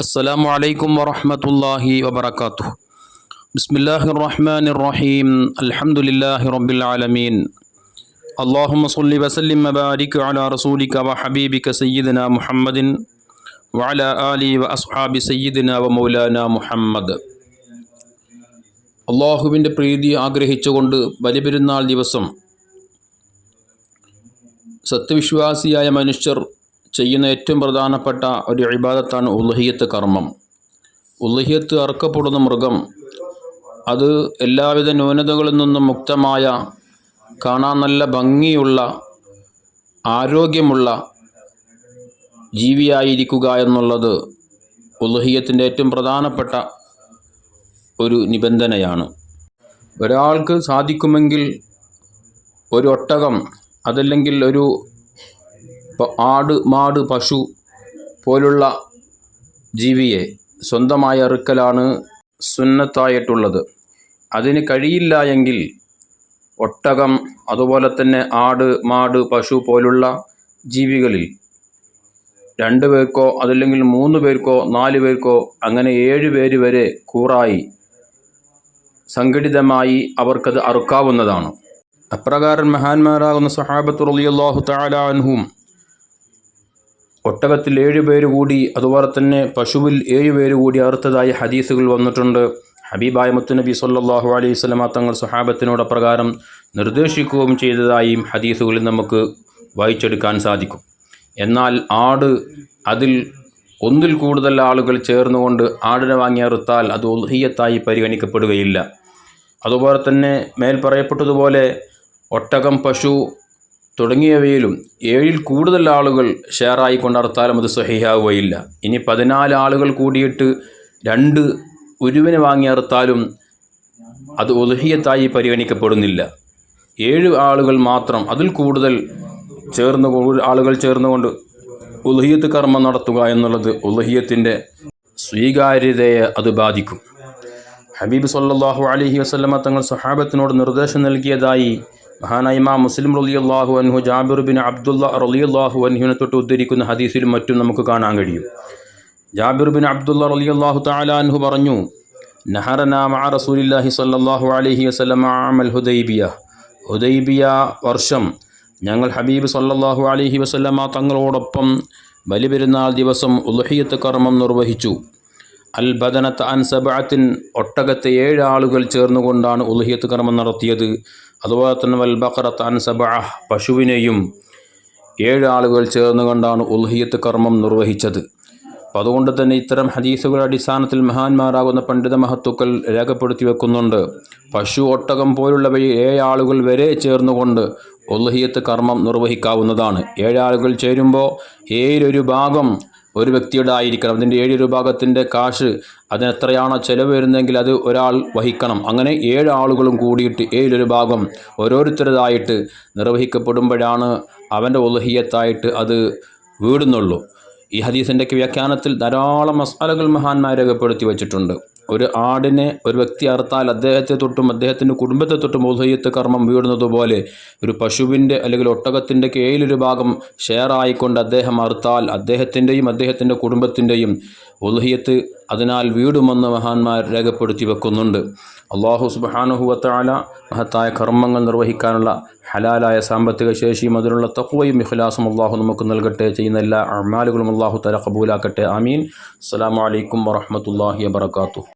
السلام عليكم ورحمة الله وبركاته بسم الله الرحمن الرحيم الحمد لله رب العالمين اللهم صل وسلم وبارك على رسولك وحبيبك سيدنا محمد وعلى آله وأصحاب سيدنا ومولانا محمد അള്ളാഹുവിൻ്റെ പ്രീതി ആഗ്രഹിച്ചുകൊണ്ട് ബലിപെരുന്നാൾ ദിവസം സത്യവിശ്വാസിയായ മനുഷ്യർ ചെയ്യുന്ന ഏറ്റവും പ്രധാനപ്പെട്ട ഒരു ഇബാദത്താണ് ഉള്ളഹിയത്ത് കർമ്മം. ഉള്ളഹിയത്ത് അറുക്കപ്പെടുന്ന മൃഗം അത് എല്ലാവിധ ന്യൂനതകളിൽ നിന്നും മുക്തമായ കാണാൻ നല്ല ഭംഗിയുള്ള ആരോഗ്യമുള്ള ജീവിയായിരിക്കുക എന്നുള്ളത് ഉള്ളഹിയത്തിന്റെ ഏറ്റവും പ്രധാനപ്പെട്ട ഒരു നിബന്ധനയാണ്. ഒരാൾക്ക് സാധിക്കുമെങ്കിൽ ഒരു ഒട്ടകം അതല്ലെങ്കിൽ ഒരു പ- ആട് മാട് പശു പോലുള്ള ജീവിയെ സ്വന്തമായി അറുക്കലാണ് സുന്നത്തായിട്ടുള്ളത്. അതിന് കഴിയില്ല എങ്കിൽ ഒട്ടകം അതുപോലെ തന്നെ ആട് മാട് പശു പോലുള്ള ജീവികളിൽ രണ്ട് പേർക്കോ അതല്ലെങ്കിൽ മൂന്ന് പേർക്കോ നാല് പേർക്കോ അങ്ങനെ ഏഴ് പേര് വരെ കൂറായി സംഘടിതമായി അവർക്കത് അറുക്കാവുന്നതാണ്. അപ്രകാരം മഹാന്മാരാകുന്ന സഹാബത്ത് റളിയല്ലാഹു തആല അൻഹും ഒട്ടകത്തിൽ ഏഴുപേര് കൂടി അതുപോലെ തന്നെ പശുവിൽ ഏഴുപേര് കൂടി അറുത്തതായി ഹദീസുകൾ വന്നിട്ടുണ്ട്. ഹബീബായ മുത്തുനബി സല്ലാഹു അലൈഹി സ്വലമ തങ്ങൾ സുഹാബത്തിനോട് പ്രകാരം നിർദ്ദേശിക്കുകയും ചെയ്തതായും ഹദീസുകളിൽ നമുക്ക് വായിച്ചെടുക്കാൻ സാധിക്കും. എന്നാൽ ആട് അതിൽ ഒന്നിൽ കൂടുതൽ ആളുകൾ ചേർന്നുകൊണ്ട് ആടിനെ വാങ്ങി അറുത്താൽ അത് ഉൽഹിയത്തായി പരിഗണിക്കപ്പെടുകയില്ല. അതുപോലെ തന്നെ മേൽ പറയപ്പെട്ടതുപോലെ ഒട്ടകം പശു തുടങ്ങിയവയിലും ഏഴിൽ കൂടുതൽ ആളുകൾ ഷെയറായി കൊണ്ടർത്താലും അത് സഹിയാവുകയില്ല ഇനി പതിനാല് ആളുകൾ കൂടിയിട്ട് രണ്ട് ഉരുവിനെ വാങ്ങി അത് ഒതുഹിയത്തായി പരിഗണിക്കപ്പെടുന്നില്ല. ഏഴ് ആളുകൾ മാത്രം അതിൽ കൂടുതൽ ചേർന്ന് ആളുകൾ ചേർന്നുകൊണ്ട് ഉലഹിയത്ത് കർമ്മം നടത്തുക എന്നുള്ളത് ഉലഹിയത്തിന്റെ സ്വീകാര്യതയെ അത് ബാധിക്കും. ഹബീബ് സല്ലാഹു അലഹി വസ്ലമ തങ്ങൾ സഹാബത്തിനോട് നിർദ്ദേശം നൽകിയതായി മഹാനായ ഇമാം മുസ്ലിം റളിയല്ലാഹു അൻഹു ജാബിർ ബിൻ അബ്ദുള്ള റളിയല്ലാഹു അൻഹുവിനെ തൊട്ട് ഉദ്ധരിക്കുന്ന ഹദീസിലും മറ്റും നമുക്ക് കാണാൻ കഴിയും. ജാബിർ ബിൻ അബ്ദുള്ള റളിയല്ലാഹു തആല അൻഹു പറഞ്ഞു നഹറന മഅ റസൂലില്ലാഹി സല്ലല്ലാഹു അലൈഹി വസല്ലമ അമൽ ഹുദൈബിയ. ഹുദൈബിയ വർഷം ഞങ്ങൾ ഹബീബ് സല്ലല്ലാഹു അലൈഹി വസല്ലമ തങ്ങളോടൊപ്പം ബലിപെരുന്നാൾ ദിവസം ഉൽഹിയത്ത് കർമ്മം നിർവഹിച്ചു. അൽ ബദനത്ത് അൻ സബഅത്തിൻ ഒട്ടകത്തെ ഏഴ് ആളുകൾ ചേർന്നുകൊണ്ടാണ് ഉലഹിയത്ത് കർമ്മം നടത്തിയത്. അതുപോലെ തന്നെ വൽ ബഖറത്ത് അൻ സബഅ പശുവിനെയും ഏഴ് ആളുകൾ ചേർന്നുകൊണ്ടാണ് ഉൽഹിയത്ത് കർമ്മം നിർവഹിച്ചത്. അപ്പം അതുകൊണ്ട് തന്നെ ഇത്തരം ഹദീസുകളുടെ അടിസ്ഥാനത്തിൽ മഹാന്മാരാകുന്ന പണ്ഡിത മഹത്തുക്കൾ രേഖപ്പെടുത്തി വെക്കുന്നുണ്ട്. പശു ഒട്ടകം പോലുള്ളവയിൽ ഏഴാളുകൾ വരെ ചേർന്നുകൊണ്ട് ഉൽഹിയത്ത് കർമ്മം നിർവഹിക്കാവുന്നതാണ്. ഏഴാളുകൾ ചേരുമ്പോൾ ഏഴിലൊരു ഭാഗം ഒരു വ്യക്തിയുടെ ആയിരിക്കണം അതിന്റെ ഏഴൊരു ഭാഗത്തിന്റെ കാശ് അതിന് എത്രയാണോ ചിലവ് വരുന്നതെങ്കിൽ അത് ഒരാൾ വഹിക്കണം. അങ്ങനെ ഏഴ് ആളുകളും കൂടിയിട്ട് ഏഴിലൊരു ഭാഗം ഓരോരുത്തരതായിട്ട് നിർവഹിക്കപ്പെടുമ്പോഴാണ് അവന്റെ ഉലഹിയത്തായിട്ട് അത് വീടുന്നുള്ളൂ. ഈ ഹദീസിന്റെയൊക്കെ വ്യാഖ്യാനത്തിൽ ധാരാളം മസാലകൾ മഹാന്മാർ രേഖപ്പെടുത്തി വച്ചിട്ടുണ്ട്. ഒരു ആടിനെ ഒരു വ്യക്തി അറുത്താൽ അദ്ദേഹത്തെ തൊട്ടും അദ്ദേഹത്തിന്റെ കുടുംബത്തെ തൊട്ടും ഉദയത്ത് കർമ്മം വീടുന്നതുപോലെ ഒരു പശുവിന്റെ അല്ലെങ്കിൽ ഒട്ടകത്തിന്റെ കീഴിലൊരു ഭാഗം ഷെയർ ആയിക്കൊണ്ട് അദ്ദേഹം അറുത്താൽ അദ്ദേഹത്തിന്റെയും അദ്ദേഹത്തിന്റെ കുടുംബത്തിന്റെയും ഉദയത്ത് അതിനാൽ വീടുമെന്ന് മഹാന്മാർ രേഖപ്പെടുത്തി വെക്കുന്നുണ്ട്. അള്ളാഹു സുബാനുഹുവത്താല മഹത്തായ കർമ്മങ്ങൾ നിർവഹിക്കാനുള്ള ഹലാലായ സാമ്പത്തിക ശേഷിയും അതിനുള്ള തക്വയും ഇഖ്ലാസും അള്ളാഹു നമുക്ക് നൽകട്ടെ. ചെയ്യുന്ന എല്ലാ അമാലുകളും അള്ളാഹു തല കബൂലാക്കട്ടെ ആമീൻ. അസ്സാം അലൈക്കും വറഹ്മത്തുള്ളാഹി വബറകാതുഹു.